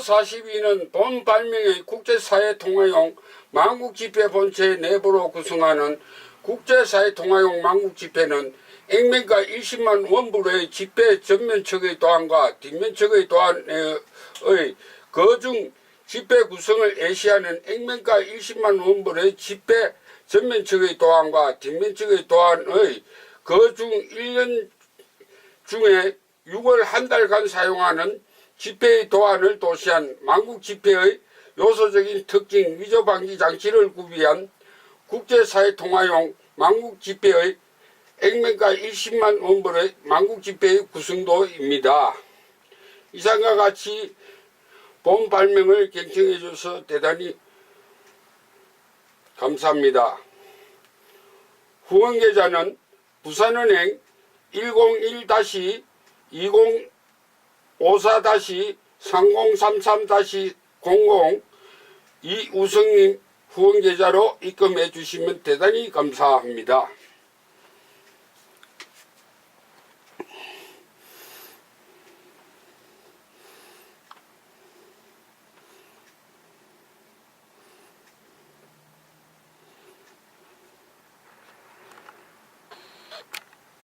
42는 본 발명의 국제사회 통화용 만국집회 본체 내부로 구성하는 국제사회 통화용 만국집회는 액면가 20만 원불의 집회 전면측의 도안과 뒷면측의 도안의 그중 집회 구성을 예시하는 액면가 20만 원불의 집회 전면측의 도안과 뒷면측의 도안의 그중 1년 중에 6월 한 달간 사용하는 집회의 도안을 도시한 만국 집회의 요소적인 특징 위조 방지 장치를 구비한 국제사회 통화용 만국 집회의 액면가 20만 원불의 만국 집회의 구성도입니다. 이상과 같이 본 발명을 경청해 주셔서 대단히 감사합니다. 후원 계좌는 부산은행 101-2054-3033-00 이우성님 후원 계좌로 입금해 주시면 대단히 감사합니다.